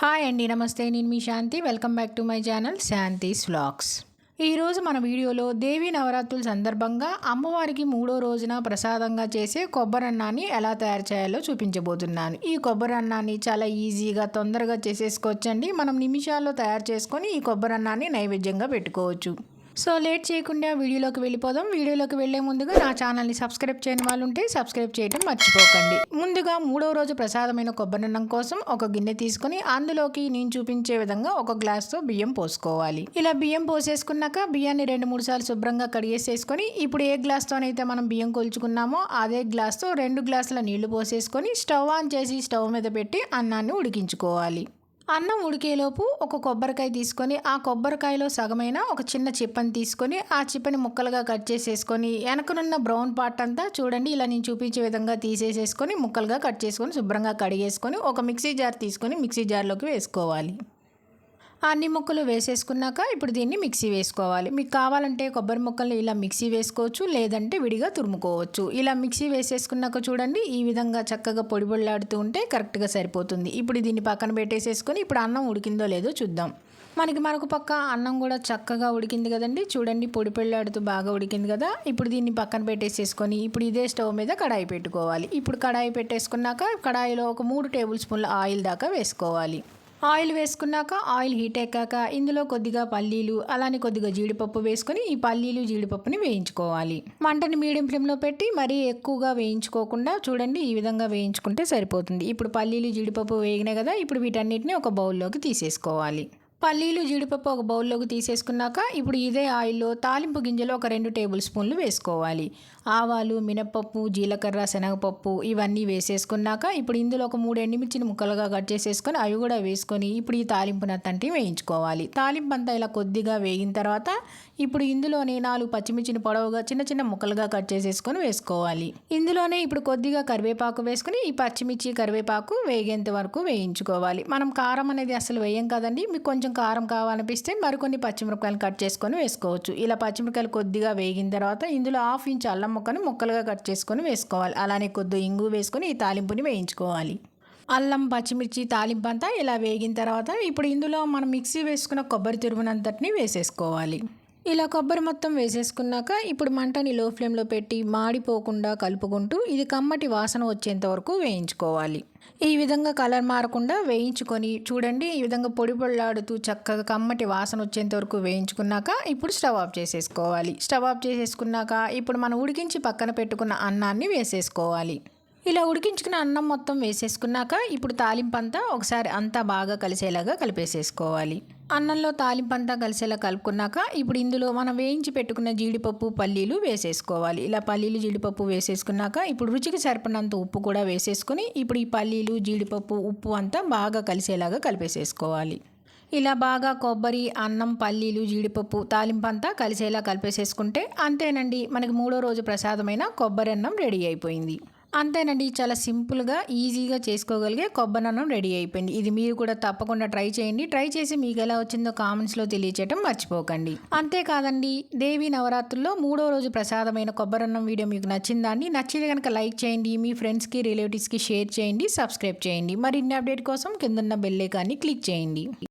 Hi అండి నమస్తే. నేను మీ Shanti. Welcome back to my channel Shanti vlogs. ఈరోజు మన వీడియోలో దేవీ నవరాత్రుల సందర్భంగా అమ్మవారికి మూడో రోజున ప్రసాదంగా చేసే కొబ్బరి అన్నాన్ని ఎలా తయారు చేయాలో చూపించబోతున్నాను. ఈ కొబ్బరి అన్నాన్ని చాలా ఈజీగా తొందరగా చేసేసుకోవచ్చండి. మనం నిమిషాల్లో తయారు చేసుకొని ఈ కొబ్బరి అన్నాన్ని నైవేద్యంగా పెట్టుకోవచ్చు. సో లేట్ చేయకుండా వీడియోలోకి వెళ్ళిపోదాం. వీడియోలోకి వెళ్ళే ముందుగా నా ఛానల్ని సబ్స్క్రైబ్ చేయని వాళ్ళు ఉంటే సబ్స్క్రైబ్ చేయడం మర్చిపోకండి. ముందుగా మూడవ రోజు ప్రసాదమైన కొబ్బరిన్నం కోసం ఒక గిన్నె తీసుకొని అందులోకి నేను చూపించే విధంగా ఒక గ్లాస్తో బియ్యం పోసుకోవాలి. ఇలా బియ్యం పోసేసుకున్నాక బియ్యాన్ని రెండు మూడు సార్లు శుభ్రంగా కడిగేసేసుకొని ఇప్పుడు ఏ గ్లాస్తోనైతే మనం బియ్యం కొలుచుకున్నామో అదే గ్లాస్తో రెండు గ్లాసుల నీళ్ళు పోసేసుకొని స్టవ్ ఆన్ చేసి స్టవ్ మీద పెట్టి అన్నాన్ని ఉడికించుకోవాలి. అన్నం ఉడికేలోపు ఒక కొబ్బరికాయ తీసుకొని ఆ కొబ్బరికాయలో సగమైన ఒక చిన్న చిప్పని తీసుకొని ఆ చిప్పని ముక్కలుగా కట్ చేసేసుకొని వెనకనున్న బ్రౌన్ పార్ట్ అంతా చూడండి ఇలా నేను చూపించే విధంగా తీసేసేసుకొని ముక్కలుగా కట్ చేసుకొని శుభ్రంగా కడిగేసుకొని ఒక మిక్సీ జార్ తీసుకొని మిక్సీ జార్లోకి వేసుకోవాలి. అన్ని ముక్కలు వేసేసుకున్నాక ఇప్పుడు దీన్ని మిక్సీ వేసుకోవాలి. మీకు కావాలంటే కొబ్బరి ముక్కల్ని ఇలా మిక్సీ వేసుకోవచ్చు లేదంటే విడిగా తురుముకోవచ్చు. ఇలా మిక్సీ వేసేసుకున్నాక చూడండి ఈ విధంగా చక్కగా పొడి పొడిలాడుతూ ఉంటే కరెక్ట్గా సరిపోతుంది. ఇప్పుడు దీన్ని పక్కన పెట్టేసేసుకొని ఇప్పుడు అన్నం ఉడికిందో లేదో చూద్దాం. మనకి మరొక పక్క అన్నం కూడా చక్కగా ఉడికింది కదండి. చూడండి పొడి పెళ్ళాడుతూ బాగా ఉడికింది కదా. ఇప్పుడు దీన్ని పక్కన పెట్టేసేసుకొని ఇప్పుడు ఇదే స్టవ్ మీద కడాయి పెట్టుకోవాలి. ఇప్పుడు కడాయి పెట్టేసుకున్నాక కడాయిలో ఒక మూడు టేబుల్ స్పూన్ల ఆయిల్ దాకా వేసుకోవాలి. ఆయిల్ వేసుకున్నాక ఆయిల్ హీట్ ఎక్కాక ఇందులో కొద్దిగా పల్లీలు అలానే కొద్దిగా జీడిపప్పు వేసుకొని ఈ పల్లీలు జీడిపప్పుని వేయించుకోవాలి. మంటని మీడియం ఫ్లేమ్లో పెట్టి మరీ ఎక్కువగా వేయించుకోకుండా చూడండి ఈ విధంగా వేయించుకుంటే సరిపోతుంది. ఇప్పుడు పల్లీలు జీడిపప్పు వేగినాయి కదా ఇప్పుడు వీటన్నిటిని ఒక బౌల్లోకి తీసేసుకోవాలి. పల్లీలు జీడిపప్పు ఒక బౌల్లోకి తీసేసుకున్నాక ఇప్పుడు ఇదే ఆయిల్లో తాలింపు గింజలు ఒక రెండు టేబుల్ స్పూన్లు వేసుకోవాలి. ఆవాలు మినప్పప్పు జీలకర్ర శనగపప్పు ఇవన్నీ వేసేసుకున్నాక ఇప్పుడు ఇందులో ఒక మూడు ఎండుమిర్చిని ముక్కలుగా కట్ చేసేసుకొని అవి కూడా వేసుకొని ఇప్పుడు ఈ తాలింపు నత్తంటి వేయించుకోవాలి. తాలింపు అంతా ఇలా కొద్దిగా వేగిన తర్వాత ఇప్పుడు ఇందులోనే నాలుగు పచ్చిమిర్చిని పొడవుగా చిన్న చిన్న ముక్కలుగా కట్ చేసేసుకొని వేసుకోవాలి. ఇందులోనే ఇప్పుడు కొద్దిగా కరివేపాకు వేసుకుని ఈ పచ్చిమిర్చి కరివేపాకు వేగేంత వరకు వేయించుకోవాలి. మనం కారం అనేది అసలు వేయం కదండి. మీకు కొంచెం కారం కావాలనిపిస్తే మరికొన్ని పచ్చిమిరపకాయలు కట్ చేసుకొని వేసుకోవచ్చు. ఇలా పచ్చిమిరపకాయలు కొద్దిగా వేగిన తర్వాత ఇందులో హాఫ్ ఇంచ్ అల్లం ముక్కను ముక్కలుగా కట్ చేసుకొని వేసుకోవాలి. అలానే కొద్దిగా ఇంగు వేసుకొని ఈ తాలింపుని వేయించుకోవాలి. అల్లం పచ్చిమిర్చి తాలింపు అంతా ఇలా వేగిన తర్వాత ఇప్పుడు ఇందులో మనం మిక్సీ వేసుకున్న కొబ్బరి తురుమునంతటిని వేసేసుకోవాలి. ఇలా కొబ్బరి మొత్తం వేసేసుకున్నాక ఇప్పుడు మంటని లో ఫ్లేమ్లో పెట్టి మాడిపోకుండా కలుపుకుంటూ ఇది కమ్మటి వాసన వచ్చేంత వరకు వేయించుకోవాలి. ఈ విధంగా కలర్ మారకుండా వేయించుకొని చూడండి ఈ విధంగా పొడి పొడిలాడుతూ చక్కగా కమ్మటి వాసన వచ్చేంత వరకు వేయించుకున్నాక ఇప్పుడు స్టవ్ ఆఫ్ చేసేసుకోవాలి. స్టవ్ ఆఫ్ చేసేసుకున్నాక ఇప్పుడు మనం ఉడికించి పక్కన పెట్టుకున్న అన్నాన్ని వేసేసుకోవాలి. ఇలా ఉడికించుకున్న అన్నం మొత్తం వేసేసుకున్నాక ఇప్పుడు తాలింపు అంతా ఒకసారి అంతా బాగా కలిసేలాగా కలిపేసేసుకోవాలి. అన్నంలో తాలింపంతా కలిసేలా కలుపుకున్నాక ఇప్పుడు ఇందులో మనం వేయించి పెట్టుకున్న జీడిపప్పు పల్లీలు వేసేసుకోవాలి. ఇలా పల్లీలు జీడిపప్పు వేసేసుకున్నాక ఇప్పుడు రుచికి సరిపడినంత ఉప్పు కూడా వేసేసుకుని ఇప్పుడు ఈ పల్లీలు జీడిపప్పు ఉప్పు అంతా బాగా కలిసేలాగా కలిపేసేసుకోవాలి. ఇలా బాగా కొబ్బరి అన్నం పల్లీలు జీడిపప్పు తాలింపంతా కలిసేలా కలిపేసేసుకుంటే అంతేనండి మనకి మూడో రోజు ప్రసాదమైన కొబ్బరి అన్నం రెడీ అయిపోయింది. అంతేనండి చాలా సింపుల్గా ఈజీగా చేసుకోగలిగే కొబ్బరన్నం రెడీ అయిపోయింది. ఇది మీరు కూడా తప్పకుండా ట్రై చేయండి. ట్రై చేసి మీకు ఎలా వచ్చిందో కామెంట్స్లో తెలియచేయటం మర్చిపోకండి. అంతేకాదండి దేవి నవరాత్రుల్లో మూడో రోజు ప్రసాదమైన కొబ్బరన్నం వీడియో మీకు నచ్చిందండి నచ్చింది కనుక లైక్ చేయండి మీ ఫ్రెండ్స్కి రిలేటివ్స్కి షేర్ చేయండి సబ్స్క్రైబ్ చేయండి. మరిన్ని అప్డేట్ కోసం కిందన్న బెల్లేకాన్ని క్లిక్ చేయండి.